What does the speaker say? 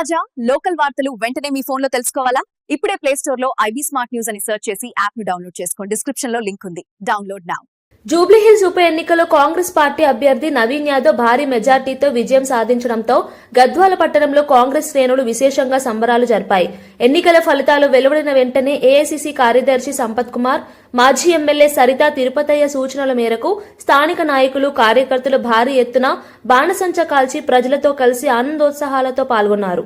తాజా లోకల్ వార్తలు వెంటనే మీ ఫోన్లో తెలుసుకోవాలా? ఇప్పుడే ప్లే స్టోర్లో ఐబీ స్మార్ట్ న్యూస్ అని సెర్చ్ చేసి యాప్ను డౌన్లోడ్ చేసుకోండి. డిస్క్రిప్షన్లో లింక్ ఉంది. డౌన్లోడ్ నా. జూబ్లీహిల్స్ ఉప ఎన్నికలో కాంగ్రెస్ పార్టీ అభ్యర్థి నవీన్ యాదవ్ భారీ మెజార్టీతో విజయం సాధించడంతో గద్వాల పట్టణంలో కాంగ్రెస్ శ్రేణులు విశేషంగా సంబరాలు జరిపాయి. ఎన్నికల ఫలితాలు వెలువడిన వెంటనే ఏఐసిసి కార్యదర్శి సంపత్ కుమార్ మాజీ ఎమ్మెల్యే సరిత తిరుపతయ్య సూచనల మేరకు స్థానిక నాయకులు కార్యకర్తలు భారీ ఎత్తున బాణసంచ కాల్చి ప్రజలతో కలిసి ఆనందోత్సాహాలతో పాల్గొన్నారు.